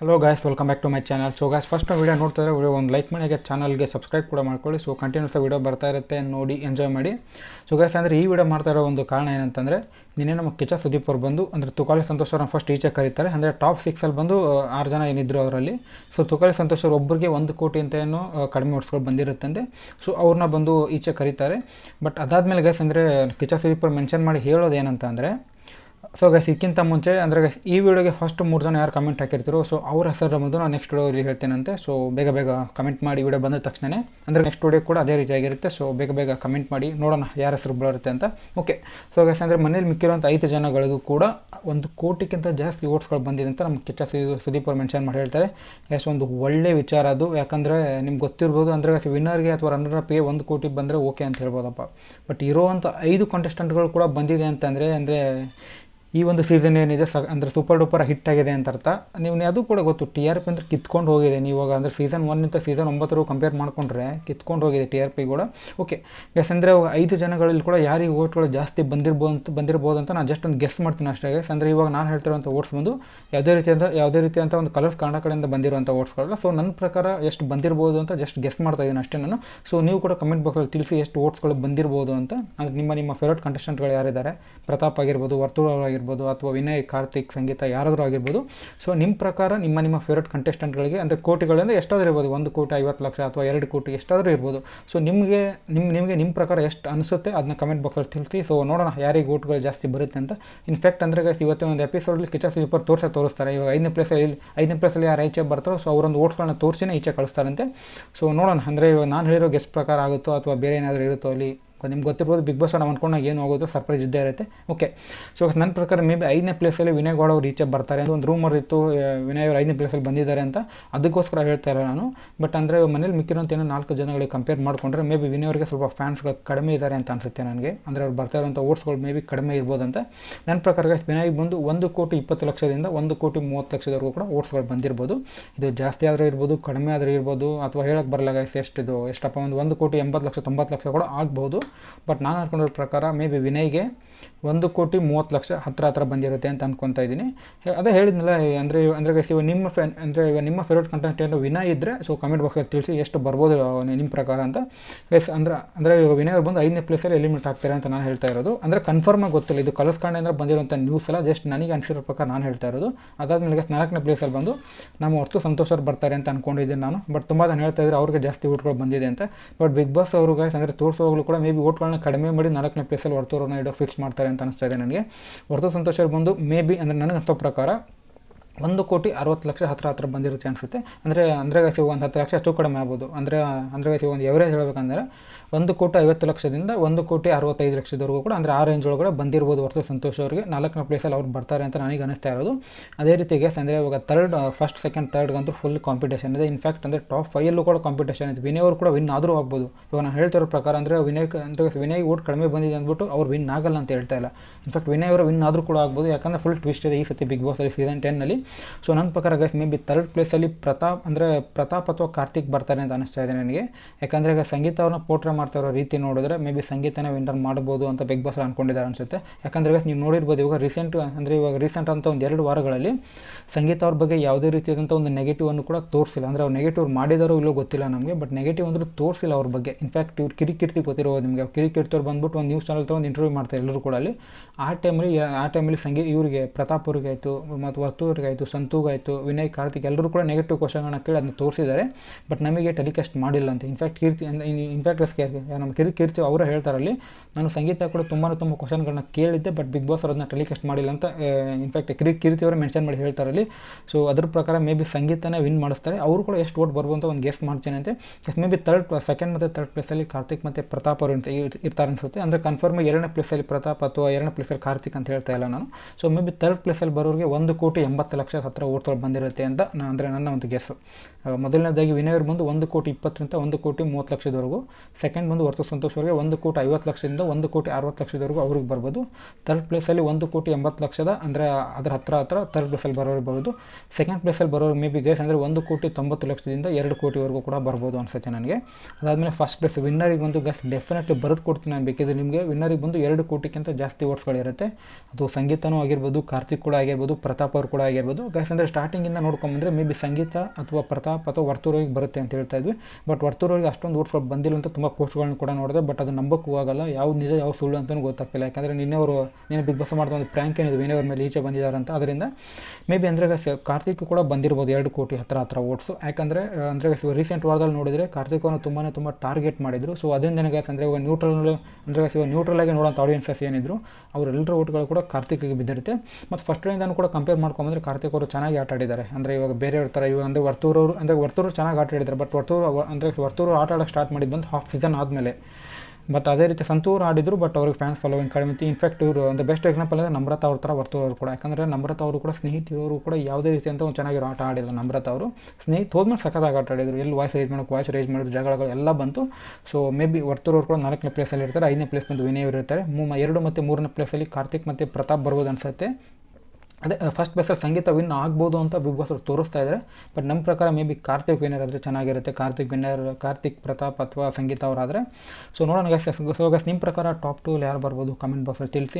Hello guys welcome back to my channel so guys first video ನೋಡ್ತಾ ಇದ್ರೆ video ಒಂದು like ಮಾಡಿ, ಹಾಗೆ ಚಾನಲ್ಗೆ ಸಬ್ಸ್ಕ್ರೈಬ್ ಕೂಡ ಮಾಡ್ಕೊಳ್ಳಿ. ಸೊ ಕಂಟಿನ್ಯೂಸ್ ವೀಡಿಯೋ ಬರ್ತಾ ಇರುತ್ತೆ, ನೋಡಿ ಎಂಜಾಯ್ ಮಾಡಿ. ಸೊ ಗಾಯ್ಸ್ ಅಂದರೆ ಈ ವಿಡಿಯೋ ಮಾಡ್ತಾ ಇರೋ ಒಂದು ಕಾರಣ ಏನಂತಂದರೆ, ನಿನ್ನೆ ನಮ್ಮ ಕಿಚ ಸುದೀಪ್ ಅವ್ರು ಬಂದು, ಅಂದರೆ ತುಕಾಲಿ ಸಂತೋಷ್ ಅವ್ರನ್ನ ಫಸ್ಟ್ ಈಚೆ ಕರೀತಾರೆ. ಅಂದರೆ ಟಾಪ್ ಸಿಕ್ಸಲ್ಲಿ ಬಂದು ಆರು ಜನ ಏನಿದ್ರು ಅವರಲ್ಲಿ. ಸೊ ತುಕಾಲಿ ಸಂತೋಷ್ ಅವ್ರು ಒಬ್ಬರಿಗೆ ಒಂದು ಕೋಟಿ ಅಂತ ಏನು ಕಡಿಮೆ ಓಡಿಸ್ಕೊಂಡು ಬಂದಿರುತ್ತಂತೆ ಸೊ ಅವ್ರನ್ನ ಬಂದು ಈಚೆ ಕರೀತಾರೆ. ಬಟ್ ಅದಾದಮೇಲೆ ಗೈಸ್ ಅಂದರೆ ಕಿಚ ಸುದೀಪ್ ಅವ್ರು ಮೆನ್ಷನ್ ಮಾಡಿ ಹೇಳೋದು ಏನಂತ ಅಂದರೆ ಸೊ ಗೈಸ್ ಇದಕ್ಕಿಂತ ಮುಂಚೆ, ಅಂದರೆ ಗೈಸ್ ಈ ವಿಡಿಯೋಗೆ ಫಸ್ಟ್ ಮೂರು ಜನ ಯಾರು ಕಮೆಂಟ್ ಹಾಕಿರ್ತೀರೋ ಸೊ ಅವ್ರ ಹೆಸರು ಬಂದು ನಾನು ನೆಕ್ಸ್ಟ್ ವಿಡಿಯೋಲಿ ಹೇಳ್ತೇನಂತೆ. ಸೊ ಬೇಗ ಬೇಗ ಕಮೆಂಟ್ ಮಾಡಿ ವಿಡಿಯೋ ಬಂದ ತಕ್ಷಣ ಅಂದರೆ ನೆಕ್ಸ್ಟ್ ವಿಡಿಯೋ ಕೂಡ ಅದೇ ರೀತಿಯಾಗಿರುತ್ತೆ ಸೊ ಬೇಗ ಬೇಗ ಕಮೆಂಟ್ ಮಾಡಿ ನೋಡೋಣ ಯಾರ ಹೆಸರು ಬರುತ್ತೆ ಅಂತ. ಓಕೆ ಸೊ ಗೈಸ್ ಅಂದರೆ ಮನೇಲಿ ಮಿಕ್ಕಿರುವಂಥ ಐದು ಜನಗಳಿಗೂ ಕೂಡ ಒಂದು ಕೋಟಿಗಿಂತ ಜಾಸ್ತಿ ಓಟ್ಸ್ಗಳು ಬಂದಿದೆ ಅಂತ ನಮ್ಮ ಕಿಚ್ಚ ಸುದೀಪ್ ಅವರು ಮೆನ್ಷನ್ ಮಾಡಿ ಹೇಳ್ತಾರೆ. ಎಸ್ ಒಂದು ಒಳ್ಳೆ ವಿಚಾರ ಅದು. ಯಾಕಂದರೆ ನಿಮ್ಗೆ ಗೊತ್ತಿರ್ಬೋದು, ಅಂದರೆ ವಿನ್ನರ್ಗೆ ಅಥವಾ ರನ್ನರ್ ಅಪ್ಗೆ ಒಂದು ಕೋಟಿ ಬಂದರೆ ಓಕೆ ಅಂತ ಹೇಳ್ಬೋದಪ್ಪ. ಬಟ್ ಇರೋವಂಥ ಐದು ಕಂಟೆಸ್ಟೆಂಟ್ಗಳು ಕೂಡ ಬಂದಿದೆ ಅಂತಂದರೆ, ಅಂದರೆ ಈ ಒಂದು ಸೀಸನ್ ಏನಿದೆ, ಸ, ಅಂದರೆ ಸೂಪರ್ ಡೂಪರ್ ಹಿಟ್ ಆಗಿದೆ ಅಂತ ಅರ್ಥ. ನೀವು, ಅದು ಕೂಡ ಗೊತ್ತು ಟಿ ಆರ್ ಪಿ ಅಂದ್ರೆ ಕಿತ್ಕೊಂಡು ಹೋಗಿದೆ. ನೀವು ಇವಾಗ ಅಂದರೆ ಸೀಸನ್ ಒನ್ನಿಂದ ಸೀಸನ್ ಒಂಬತ್ತರೂ ಕಂಪೇರ್ ಮಾಡಿಕೊಂಡ್ರೆ ಕಿತ್ಕೊಂಡು ಹೋಗಿದೆ ಟಿ ಆರ್ ಪಿ ಕೂಡ. ಓಕೆ ಎಸ್ ಅಂದರೆ ಇವಾಗ ಐದು ಜನಗಳಲ್ಲಿ ಕೂಡ ಯಾರಿಗೆ ಓಟ್ಗಳು ಜಾಸ್ತಿ ಬಂದಿರ್ಬೋದು ಅಂತ ಬಂದಿರ್ಬೋದು ಅಂತ ನಾನು ಜಸ್ಟ್ ಒಂದು ಗೆಸ್ ಮಾಡ್ತೀನಿ ಅಷ್ಟೇ. ಗೆಸ್ ಅಂದರೆ ಇವಾಗ ನಾನು ಹೇಳ್ತಿರೋಂಥ ಓಟ್ಸ್ ಬಂದು ಯಾವುದೇ ರೀತಿಯಾದ ಯಾವುದೇ ರೀತಿಯಂಥ ಒಂದು ಕಲರ್ಸ್ ಕನ್ನಡ ಕಡೆಯಿಂದ ಬಂದಿರುವಂಥ ಓಟ್ಸ್ಗಳಲ್ಲ ಸೊ ನನ್ನ ಪ್ರಕಾರ ಎಷ್ಟು ಬಂದಿರ್ಬೋದು ಅಂತ ಜಸ್ಟ್ ಗೆಸ್ ಮಾಡ್ತಾ ಇದ್ದೀನಿ ಅಷ್ಟೇ ನಾನು. ಸೊ ನೀವು ಕೂಡ ಕಮೆಂಟ್ ಬಾಕ್ಸಲ್ಲಿ ತಿಳಿಸಿ ಎಷ್ಟು ಓಟ್ಸ್ಗಳು ಬಂದಿರ್ಬೋದು ಅಂತ. ಅಂದರೆ ನಿಮ್ಮ ನಿಮ್ಮ ಫೇವ್ರೇಟ್ ಕಂಟೆಸ್ಟೆಂಟ್ಗಳು ಯಾರಿದ್ದಾರೆ? ಪ್ರತಾಪ್ ಆಗಿರ್ಬೋದು ವರ್ತೂರ್ ಅವರು ಆಗಿರ್ಬೋದು ಅಥವಾ ವಿನಯ್, ಕಾರ್ತಿಕ್, ಸಂಗೀತ ಯಾರಾದರೂ ಆಗಿರ್ಬೋದು. ಸೊ ನಿಮ್ಮ ಪ್ರಕಾರ ನಿಮ್ಮ ನಿಮ್ಮ ಫೇವ್ರೇಟ್ ಕಂಟೆಸ್ಟೆಂಟ್ಗಳಿಗೆ ಅಂದರೆ ಕೋಟಿಗಳಿಂದ ಎಷ್ಟಾದರೂ ಇರ್ಬೋದು. ಒಂದು ಕೋಟಿ, ಐವತ್ತು ಲಕ್ಷ ಅಥವಾ ಎರಡು ಕೋಟಿ ಎಷ್ಟಾದರೂ ಇರ್ಬೋದು. ಸೊ ನಿಮಗೆ ನಿಮ್ಮ ನಿಮಗೆ ನಿಮ್ಮ ಪ್ರಕಾರ ಎಷ್ಟು ಅನಿಸುತ್ತೆ? ಅದನ್ನ ಕಮೆಂಟ್ ಬಾಕ್ಸಲ್ಲಿ ತಿಳಿಸಿ. ಸೊ ನೋಡೋಣ ಯಾರಿಗೆ ಓಟ್ಗಳು ಜಾಸ್ತಿ ಬರುತ್ತೆ ಅಂತ. ಇನ್ಫ್ಯಾಕ್ಟ್ ಅಂದರೆ ಇವತ್ತೇ ಒಂದು ಎಪಿಸೋಡಲ್ಲಿ ಕಿಚ್ಚ ಸೂಪರ್ ತೋರಿಸೇ ತೋರಿಸ್ತಾರೆ. ಇವಾಗ ಐದನೇ ಪ್ಲೇಸಲ್ಲಿ ಐದನೇ ಪ್ಲೇಸಲ್ಲಿ ಯಾರು ಈಚೆ ಬರ್ತಾರೋ ಸೊ ಅವರೊಂದು ಓಟ್ಗಳನ್ನ ತೋರಿಸಿನೇ ಈಚೆ ಕಳಿಸ್ತಾರಂತೆ. ಸೊ ನೋಡೋಣ. ಅಂದರೆ ಇವಾಗ ನಾನು ಹೇಳಿರೋ ಗೆಸ್ಟ್ ಪ್ರಕಾರ ಆಗುತ್ತೋ ಅಥವಾ ಬೇರೆ ಏನಾದರೂ ಇರುತ್ತೋ ಅಲ್ಲಿ. ನಿಮ್ಗೆ ಗೊತ್ತಿರ್ಬೋದು ಬಿಗ್ ಬಾಸ್ ನಾವು ಅಂದ್ಕೊಂಡಾಗ ಏನು ಹೋಗೋದು ಸರ್ಪ್ರೈಸ್ ಇದ್ದೇ ಇರುತ್ತೆ. ಓಕೆ ಸೊ ನನ್ನ ಪ್ರಕಾರ ಮೇ ಬಿ ಐದನೇ ಪ್ಲೇಸಲ್ಲಿ ವಿನಯ್ ಗೌಡ ಅವ್ರು ಈಚೆ ಬರ್ತಾರೆ. ಅಂತ ಒಂದು ರೂಮರ್ ಇತ್ತು ವಿನಯ್ ಅವರು ಐದನೇ ಪ್ಲೇಸಲ್ಲಿ ಬಂದಿದ್ದಾರೆ ಅಂತ. ಅದಕ್ಕೋಸ್ಕರ ಹೇಳ್ತಾ ಇಲ್ಲ ನಾನು. ಬಟ್ ಅಂದರೆ ಮನೇಲಿ ಮಿಕ್ಕಿರೋಂಥ ಏನೋ ನಾಲ್ಕು ಜನಗಳಿಗೆ ಕಂಪೇರ್ ಮಾಡಿಕೊಂಡ್ರೆ ಮೇ ಬಿ ವಿನಯ್ ಅವರಿಗೆ ಸ್ವಲ್ಪ ಫ್ಯಾನ್ಸ್ಗಳು ಕಡಿಮೆ ಇದ್ದಾರೆ ಅಂತ ಅನಿಸುತ್ತೆ ನನಗೆ. ಅಂದರೆ ಅವ್ರು ಬರ್ತಾ ಇರೋಂಥ ಓಟ್ಸ್ಗಳು ಮೇ ಬಿ ಕಡಿಮೆ ಇರ್ಬೋದು ಅಂತ ನನ್ನ ಪ್ರಕಾರ ವಿನಯ್ ಬಂದು ಒಂದು ಕೋಟಿ ಇಪ್ಪತ್ತು ಲಕ್ಷದಿಂದ ಒಂದು ಕೋಟಿ ಮೂವತ್ತು ಲಕ್ಷದವರೆಗೂ ಕೂಡ ಓಟ್ಸ್ಗಳು ಬಂದಿರ್ಬೋದು. ಇದು ಜಾಸ್ತಿ ಆದರೂ ಇರ್ಬೋದು, ಕಡಿಮೆ ಆದರೂ ಇರ್ಬೋದು, ಅಥವಾ ಹೇಳಕ್ಕೆ ಬರಲ್ಲ ಎಷ್ಟು ಇದು, ಎಷ್ಟಪ್ಪ, ಒಂದು ಒಂದು ಕೋಟಿ ಎಂಬತ್ತು ಲಕ್ಷ, ತೊಂಬತ್ತು ಲಕ್ಷ ಕೂಡ ಆಗ್ಬೋದು. ಬಟ್ ನಾನು ಅನ್ಕೊಂಡಿರೋ ಪ್ರಕಾರ ಮೇ ಬಿ ವಿನಯ್ಗೆ ಒಂದು ಕೋಟಿ ಮೂವತ್ತು ಲಕ್ಷ ಹತ್ರ ಹತ್ರ ಬಂದಿರುತ್ತೆ ಅಂತ ಅನ್ಕೊತಾ ಇದ್ದೀನಿ. ಅದೇ ಹೇಳಿದ್ನಲ್ಲ ಅಂದರೆ ಅಂದರೆ ಇವಾಗ ನಿಮ್ಮ ಫ್ಯಾನ್ ಅಂದರೆ ಇವಾಗ ನಿಮ್ಮ ಫೇವ್ರೇಟ್ ಕಂಟೆಂಟ್ ಏನು? ವಿನಯ್ ಇದ್ದರೆ ಸೊ ಕಮೆಂಟ್ ಬಾಕ್ಸಲ್ಲಿ ತಿಳಿಸಿ ಎಷ್ಟು ಬರ್ಬೋದು ನಿಮ್ಮ ಪ್ರಕಾರ ಅಂತ. ಗೈಸ್ ಅಂದ್ರೆ ಅಂದರೆ ಇವಾಗ ವಿನಯ್ ಅವ್ರು ಬಂದು ಐದನೇ ಪ್ಲೇಸಲ್ಲಿ ಎಲಿಮಿನೇಟ್ ಆಗ್ತಾರೆ ಅಂತ ನಾನು ಹೇಳ್ತಾ ಇರೋದು. ಅಂದರೆ ಕನ್ಫರ್ಮಾಗಿ ಗೊತ್ತಿಲ್ಲ, ಇದು ಕಲಸ್ಕಾಂಡಿಂದ ಬಂದಿರುವಂಥ ನ್ಯೂಸ್ ಎಲ್ಲ ಜಸ್ಟ್ ನನಗೆ ಅನಿಸಿರೋ ಪ್ರಕಾರ ನಾನು ಹೇಳ್ತಾ ಇರೋದು. ಅದಾದಮೇಲೆ ನಾಲ್ಕನೇ ಪ್ಲೇಸಲ್ಲಿ ಬಂದು ನಮ್ಮ ಹೊರತು ಸಂತೋಷ ಅವ್ರು ಬರ್ತಾರೆ ಅಂತ ಅಂದ್ಕೊಂಡಿದ್ದೀನಿ ನಾನು. ಬಟ್ ತುಂಬ ಜನ ಹೇಳ್ತಾ ಇದ್ದಾರೆ ಅವ್ರಿಗೆ ಜಾಸ್ತಿ ಊಟಗಳು ಬಂದಿದೆ ಅಂತ. ಬಟ್ ಬಿಗ್ ಬಾಸ್ ಅವರು ಗೈಸ್ ಅಂದರೆ ತೋರಿಸೋವಾಗಲೂ ಕೂಡ ಮೇ ಬಿ ಓಟ್ಗಳನ್ನ ಕಡಿಮೆ ಮಾಡಿ ನಾಲ್ಕನೇ ಪ್ಲೇಸಲ್ಲಿ ಹೊರತೂರನ್ನ ಇಡೋ ಫಿಕ್ಸ್ ಮಾಡ್ತಾರೆ ಅಂತ ಅನಿಸ್ತಾ ಇದೆ ನನಗೆ. ಹೊರತು ಸಂತೋಷ್ ಅವ್ರು ಬಂದು ಮೇ ಬಿ ಅಂದರೆ ನನಗೆ ಅನ್ಸೋ ಪ್ರಕಾರ ಒಂದು ಕೋಟಿ ಅರವತ್ತು ಲಕ್ಷ ಹತ್ರ ಹತ್ರ ಬಂದಿರುತ್ತೆ ಅನಿಸುತ್ತೆ. ಅಂದರೆ ಅಂದ್ರೆ ಒಂದು ಹತ್ತು ಲಕ್ಷ ಅಷ್ಟು ಕಡಿಮೆ ಆಗ್ಬೋದು. ಅಂದರೆ ಅಂದ್ರೆ ಗೈಸ್ ಒಂದು ಎವರೇಜ್ ಹೇಳ್ಬೇಕಂದ್ರೆ ಒಂದು ಕೋಟಿ ಐವತ್ತು ಲಕ್ಷದಿಂದ ಒಂದು ಕೋಟಿ ಅರವತ್ತೈದು ಲಕ್ಷದವರೆಗೂ ಕೂಡ ಅಂದರೆ ಆ ರೇಂಜ್ ಒಳಗಡೆ ಬಂದಿರ್ಬೋದು ಹೊರತು ಸಂತೋಷ್ ಅವರಿಗೆ. ನಾಲ್ಕನೇ ಪ್ಲೇಸಲ್ಲಿ ಅವ್ರು ಬರ್ತಾರೆ ಅಂತ ನನಗೆ ಅನಿಸ್ತಾ ಇರೋದು. ಅದೇ ರೀತಿ ಗೆಸ್ ಅಂದರೆ ಇವಾಗ ತರ್ಡ್ ಫಸ್ಟ್ ಸೆಕೆಂಡ್ ತರ್ಡ್ಗಂತೂ ಫುಲ್ ಕಾಂಪಿಟೇಷನ್ ಇದೆ. ಇನ್ಫ್ಯಾಕ್ಟ್ ಅಂದರೆ ಟಾಪ್ ಫೈಯಲ್ಲೂ ಕೂಡ ಕಾಂಪಿಟೇಷನ್ ಇದೆ. ವಿನಯ್ ಅವರು ಕೂಡ ವಿನ್ ಆದರೂ ಆಗ್ಬೋದು. ಇವಾಗ ನಾನು ಹೇಳ್ತಿರೋ ಪ್ರಕಾರ ಅಂದರೆ ವಿನಯ್ ಅಂದರೆ ವಿನಯ್ ಓಟ್ ಕಡಿಮೆ ಬಂದಿದೆ ಅಂದ್ಬಿಟ್ಟು ಅವ್ರು ವಿನ್ ಆಗಲ್ಲ ಅಂತ ಹೇಳ್ತಾ ಇಲ್ಲ. ಇನ್ಫ್ಯಾಕ್ಟ್ ವಿನಯ್ ಅವರು ವಿನ್ ಆದರೂ ಕೂಡ ಆಗ್ಬೋದು. ಯಾಕಂದರೆ ಫುಲ್ ಟ್ವಿಸ್ಟ್ ಇದೆ ಈ ಸತಿ ಬಿಗ್ ಬಾಸಲ್ಲಿ ಸೀಸನ್ ಟೆನ್ನಲ್ಲಿ ಸೊ ನನ್ನ ಪ್ರಕಾರ ಗೈಸ್ ಮೇ ಬಿ ತರ್ಡ್ ಪ್ಲೇಸಲ್ಲಿ ಪ್ರತಾಪ್, ಅಂದರೆ ಪ್ರತಾಪ್ ಅಥವಾ ಕಾರ್ತಿಕ್ ಬರ್ತಾರೆ ಅಂತ ಅನಿಸ್ತಾ ಇದೆ ನನಗೆ. ಯಾಕಂದರೆ ಈಗ ಸಂಗೀತ ಅವ್ರನ್ನ ಪೋಟ್ರೆ ಮಾಡ್ತಾ ಇರೋ ರೀತಿ ನೋಡಿದ್ರೆ ಮೇ ಬಿ ಸಂಗೀತನೇ ವಿನ್ನರ್ ಮಾಡ್ಬೋದು ಅಂತ ಬಿಗ್ ಬಾಸ್ ಅನ್ಕೊಂಡಿದ್ದಾರೆ ಅನಿಸುತ್ತೆ. ಯಾಕಂದರೆ ಗೈಸ್ ನೀವು ನೋಡಿರ್ಬೋದು ಇವಾಗ ರೀಸೆಂಟ್ ಅಂದರೆ ಇವಾಗ ರೀಸೆಂಟ್ ಅಂತ ಒಂದು ಎರಡು ವಾರಗಳಲ್ಲಿ ಸಂಗೀತ ಅವ್ರ ಬಗ್ಗೆ ಯಾವುದೇ ರೀತಿಯಾದಂಥ ಒಂದು ನೆಗೆಟಿವ್ ಅನ್ನು ಕೂಡ ತೋರಿಸಿಲ್ಲ. ಅಂದರೆ ಅವ್ರು ನೆಗೆಟಿವ್ ಮಾಡಿದಾರೋ ಇಲ್ಲೋ ಗೊತ್ತಿಲ್ಲ ನಮಗೆ ಬಟ್ ನೆಗೆಟಿವ್ ಅಂದರೂ ತೋರಿಸಿಲ್ಲ ಅವ್ರ ಬಗ್ಗೆ. ಇನ್ಫ್ಯಾಕ್ಟ್ ಇವ್ರು ಕಿರಿಕಿರ್ತಿ ಗೊತ್ತಿರೋದು ನಿಮಗೆ. ಕಿರಿಕಿರ್ತಿ ಅವ್ರು ಬಂದ್ಬಿಟ್ಟು ಒಂದು ನ್ಯೂಸ್ ಚಾನಲ್ ತೊಗೊಂಡು ಇಂಟರ್ವ್ಯೂ ಮಾಡ್ತಾರೆ ಎಲ್ಲರೂ ಕೂಡ ಅಲ್ಲಿ. ಆ ಟೈಮಲ್ಲಿ ಆ ಟೈಮಲ್ಲಿ ಸಂಗೀತ ಇವರಿಗೆ ಪ್ರತಾಪ್ ಅವ್ರಿಗೆ ಆಯಿತು ಮತ್ತು ವರ್ತೂರಿಗೆ ಆಯಿತು ಸಂತೂಗಾಯಿತು ವಿನಯ್, ಕಾರ್ತಿಕ್ ಎಲ್ಲರೂ ಕೂಡ ನೆಗೆಟಿವ್ ಕ್ವಶನ್ಗಳನ್ನ ಕೇಳಿ ಅದನ್ನ ತೋರಿಸಿದ್ದಾರೆ. ಬಟ್ ನಮಗೆ ಟೆಲಿಕಾಸ್ಟ್ ಮಾಡಿಲ್ಲ ಅಂತ. ಇನ್ಫ್ಯಾಕ್ಟ್ ಕೀರ್ತಿ ಇನ್ಫ್ಯಾಕ್ಟ್ ನಮ್ಮ ಕಿರಿ ಕೀರ್ತಿ ಅವರು ಹೇಳ್ತಾರಲ್ಲಿ, ನಾನು ಸಂಗೀತ ಕೂಡ ತುಂಬ ತುಂಬ ಕ್ವಶನ್ಗಳನ್ನ ಕೇಳಿದ್ದೆ ಬಟ್ ಬಿಗ್ ಬಾಸ್ ಅದನ್ನ ಟೆಲಿಕಾಸ್ಟ್ ಮಾಡಿಲ್ಲ ಅಂತ ಇನ್ಫ್ಯಾಕ್ಟ್ ಕಿರಿ ಕೀರ್ತಿ ಅವರು ಮೆನ್ಷನ್ ಮಾಡಿ ಹೇಳ್ತಾರಲ್ಲಿ. ಸೊ ಅದ್ರ ಪ್ರಕಾರ ಮೇ ಬಿ ಸಂಗೀತನೇ ವಿನ್ ಮಾಡಿಸ್ತಾರೆ. ಅವರು ಕೂಡ ಎಷ್ಟು ಓಟ್ ಬರ್ಬೋದು ಅಂತ ಒಂದು ಗೆಸ್ಟ್ ಮಾಡ್ತೀನಿ ಅಂತೆ. ಮೇ ಬಿ ತರ್ಡ್ ಸೆಕೆಂಡ್ ಮತ್ತು ತರ್ಡ್ ಪ್ಲೇಸಲ್ಲಿ ಕಾರ್ತಿಕ್ ಮತ್ತು ಪ್ರತಾಪ್ ಅವರು ಇರ್ತಾರೆ ಅನಿಸುತ್ತೆ. ಅಂದರೆ ಕನ್ಫರ್ಮ್ ಎರಡನೇ ಪ್ಲೇಸಲ್ಲಿ ಪ್ರತಾಪ್ ಅಥವಾ ಎರಡನೇ ಪ್ಲೇಸಲ್ಲಿ ಕಾರ್ತಿಕ್ ಅಂತ ಹೇಳ್ತಾ ಇಲ್ಲ ನಾನು. ಸೊ ಮೇ ಬಿ ತರ್ಡ್ ಪ್ಲೇಸಲ್ಲಿ ಬರೋರಿಗೆ ಒಂದು ಕೋಟಿ ಎಂಬತ್ತು ಲಕ್ಷ ಹತ್ರ ಓಟ್ಗಳು ಬಂದಿರುತ್ತೆ ಅಂತ ನಾ, ಅಂದರೆ ನನ್ನ ಒಂದು ಗೆಸ್ಸು ಮೊದಲನೇದಾಗಿ ವಿನಯ್ ಅವ್ರು ಬಂದು ಒಂದು ಕೋಟಿ ಇಪ್ಪತ್ತರಿಂದ ಒಂದು ಕೋಟಿ ಮೂವತ್ತು ಲಕ್ಷದವರೆಗೂ ಸೆಕೆಂಡ್ ಬಂದು ವರ್ತು ಸಂತೋಷ್ ಅವರಿಗೆ ಒಂದು ಕೋಟಿ ಐವತ್ತು ಲಕ್ಷದಿಂದ ಒಂದು ಕೋಟಿ ಅರವತ್ತು ಲಕ್ಷದವರೆಗೂ ಅವ್ರಿಗೆ ಬರ್ಬೋದು. ತರ್ಡ್ ಪ್ಲೇಸಲ್ಲಿ ಒಂದು ಕೋಟಿ ಎಂಬತ್ತು ಲಕ್ಷದ ಅಂದರೆ ಅದರ ಹತ್ರ ಹತ್ರ ತರ್ಡ್ ಪ್ಲೇಸಲ್ಲಿ ಬರೋರು ಬರ್ಬೋದು. ಸೆಕೆಂಡ್ ಪ್ಲೇಸಲ್ಲಿ ಬರೋರು ಮೇ ಬಿ ಗೈಸ್ ಅಂದರೆ ಒಂದು ಕೋಟಿ ತೊಂಬತ್ತು ಲಕ್ಷದಿಂದ ಎರಡು ಕೋಟಿವರೆಗೂ ಕೂಡ ಬರ್ಬೋದು ಅನ್ಸುತ್ತೆ ನನಗೆ. ಅದಾದಮೇಲೆ ಫಸ್ಟ್ ಪ್ಲೇಸ್ ವಿನ್ನರಿಗೆ ಬಂದು ಗೈಸ್ ಡೆಫಿನೆಟ್ಲಿ ಬರೆದು ಕೊಡ್ತೀನಿ ನಾನು ಬೇಕಿದ್ರೆ ನಿಮಗೆ. ವಿನ್ನರಿಗೆ ಬಂದು ಎರಡು ಕೋಟಿಗಿಂತ ಜಾಸ್ತಿ ಓಟ್ಸ್ಗಳಿರುತ್ತೆ ಅದು ಸಂಗೀತನೂ ಆಗಿರ್ಬೋದು, ಕಾರ್ತಿಕ್ ಕೂಡ ಆಗಿರ್ಬೋದು, ಪ್ರತಾಪ್ ಅವರು ಕೂಡ ಆಗಿರ್ಬೋದು. ಗೈಸ್ ಅಂದರೆ ಸ್ಟಾರ್ಟಿಂಗಿಂದ ನೋಡ್ಕೊಂಬಂದರೆ ಮೇ ಬಿ ಸಂಗೀತ ಅಥವಾ ಪ್ರತಾಪ್ ಅಥವಾ ವರ್ತೂರಿಗೆ ಬರುತ್ತೆ ಅಂತ ಹೇಳ್ತಾ ಇದ್ವಿ. ಬಟ್ ವರ್ತೂರಿಗೆ ಅಷ್ಟೊಂದು ಓಟ್ಸ್ಗಳು ಬಂದಿಲ್ಲ ಅಂತ ತುಂಬ ಪೋಸ್ಟ್ಗಳನ್ನ ಕೂಡ ನೋಡಿದೆ ಬಟ್ ಅದು ನಂಬಕ್ಕೂ ಆಗಲ್ಲ. ಯಾವ ನಿಜ ಯಾವ ಸುಳ್ಳು ಅಂತಲೂ ಗೊತ್ತಾಗ್ತಿಲ್ಲ. ಯಾಕಂದರೆ ನಿನ್ನೆ ಅವರು ನೀನು ಬಿಗ್ ಬಾಸ್ ಮಾಡಿದ ಒಂದು ಪ್ರ್ಯಾಂಕ್ ಏನಿದೆ ವಿನಯವ್ರ ಮೇಲೆ ಈಚೆ ಬಂದಿದ್ದಾರೆ ಅಂತ. ಅದರಿಂದ ಮೇ ಬಿ ಅಂದರೆ ಕಾರ್ತಿಕ್ ಕೂಡ ಬಂದಿರ್ಬೋದು ಎರಡು ಕೋಟಿ ಹತ್ರ ಹತ್ರ ಓಟ್ಸು ಯಾಕಂದರೆ ಅಂದರೆ ರೀಸೆಂಟ್ ವಾರದಲ್ಲಿ ನೋಡಿದರೆ ಕಾರ್ತಿಕ್ ಅವನು ತುಂಬಾ ತುಂಬ ಟಾರ್ಗೆಟ್ ಮಾಡಿದರು. ಸೊ ಅದರಿಂದ ನನಗೆ ಅಂದರೆ ಇವಾಗ ನ್ಯೂಟ್ರಲ್ ಅಂದರೆ ಇವಾಗ ನ್ಯೂಟ್ರಲ್ ಆಗಿ ನೋಡೋಂಥ ಆಡಿಯನ್ಸಸ್ ಏನಿದ್ರು, ಅವರೆಲ್ಲರ ಓಟ್ಗಳು ಕೂಡ ಕಾರ್ತಿಕ್ಗೆ ಬಿದ್ದಿರುತ್ತೆ. ಮತ್ತು ಫಸ್ಟ್ಲಿಂದನೂ ಕೂಡ ಕಂಪೇರ್ ಮಾಡ್ಕೊಂಬಂದ್ರೆ ಕಾರ್ತಿಕ್ ಅವರು ಚೆನ್ನಾಗಿ ಆಟ ಆಡಿದ್ದಾರೆ. ಅಂದರೆ ಇವಾಗ ಬೇರೆಯವ್ರ ಥರ ಇವಾಗ ಅಂದರೆ ವರ್ತೂರವರು, ಅಂದರೆ ವರ್ತೂರು ಚೆನ್ನಾಗಿ ಆಟ ಆಡಿದ್ದಾರೆ. ಬಟ್ ವರ್ತೂರು ಅಂದರೆ ವರ್ತೂರು ಆಟ ಆಡೋಕ್ಕೆ ಸ್ಟಾರ್ಟ್ ಮಾಡಿದ್ದು ಬಂದು ಹಾಫ್ ಸೀಸನ್ ಆದಮೇಲೆ. ಬಟ್ ಅದೇ ರೀತಿ ಸಂತೂರ್ ಆಡಿದ್ರು ಬಟ್ ಅವ್ರಿಗೆ ಫ್ಯಾನ್ಸ್ ಫಾಲೋವಿಂಗ್ ಕಡಿಮೆ. ಇತ್ತು ಇನ್ಫ್ಯಾಕ್ಟ್ ಇವರು ಒಂದು ಬೆಸ್ಟ್ ಎಕ್ಸಾಂಪಲ್ ಅಂದರೆ ನಮ್ರತ ಅವ್ರ ಥರ ವರ್ತೂರು ಅವರು ಕೂಡ. ಯಾಕಂದರೆ ನಮ್ರತ ಅವರು ಕೂಡ ಸ್ನೇಹಿತರು ಕೂಡ ಯಾವುದೇ ರೀತಿ ಅಂತ ಒಂದು ಚೆನ್ನಾಗಿರೋ ಆಟ ಆಡಿಲ್ಲ ನಮ್ರತ ಅವರು. ಸ್ನೇಹಿತ ಹೋದ್ಮೇಲೆ ಸಖತ್ತಾಗಿ ಆಟ ಆಡಿದ್ರು. ಎಲ್ಲಿ ವಾಯ್ಸ್ ರೇಜ್ ಮಾಡೋಕ್ಕೆ ವಾಯ್ಸ್ ರೇಜ್ ಮಾಡಿದ್ರು, ಜಗಳಗಳು ಎಲ್ಲ ಬಂತು. ಸೊ ಮೇ ಬಿ ವರ್ತೂರು ಕೂಡ ನಾಲ್ಕನೇ ಪ್ಲೇಸಲ್ಲಿ ಇರ್ತಾರೆ, ಐದನೇ ಪ್ಲೇಸ್ ಬಂದು ವಿನಯ್ ಇರ್ತಾರೆ. ಮೂ ಎರಡು ಮತ್ತು ಮೂರನೇ ಪ್ಲೇಸಲ್ಲಿ ಕಾರ್ತಿಕ್ ಮತ್ತು ಪ್ರತಾಪ್ ಬರ್ಬೋದು ಅನ್ಸುತ್ತೆ. ಅದೇ ಫಸ್ಟ್ ಬೆಸ್ಟಲ್ಲಿ ಸಂಗೀತ ವಿನ್ ಆಗ್ಬೋದು ಅಂತ ಬಿಗ್ ಬಾಸ್ ಅವರು ತೋರಿಸ್ತಾ ಇದ್ದಾರೆ ಬಟ್ ನಮ್ಮ ಪ್ರಕಾರ ಮೇ ಬಿ ಕಾರ್ತಿಕ್ ವಿನ್ನರ್ ಆದರೆ ಚೆನ್ನಾಗಿರುತ್ತೆ. ಕಾರ್ತಿಕ್ ವಿನ್ನರ್ ಕಾರ್ತಿಕ್ ಪ್ರತಾಪ್ ಅಥವಾ ಸಂಗೀತ ಅವರಾದರೆ. ಸೊ ನೋಡೋಣ ಗಸ್ ಸೊ ಗಸ್ ನಿಮ್ಮ ಪ್ರಕಾರ ಟಾಪ್ ಟೂಲ್ ಯಾರು ಬರ್ಬೋದು? ಕಮೆಂಟ್ ಬಾಕ್ಸಲ್ಲಿ ತಿಳಿಸಿ.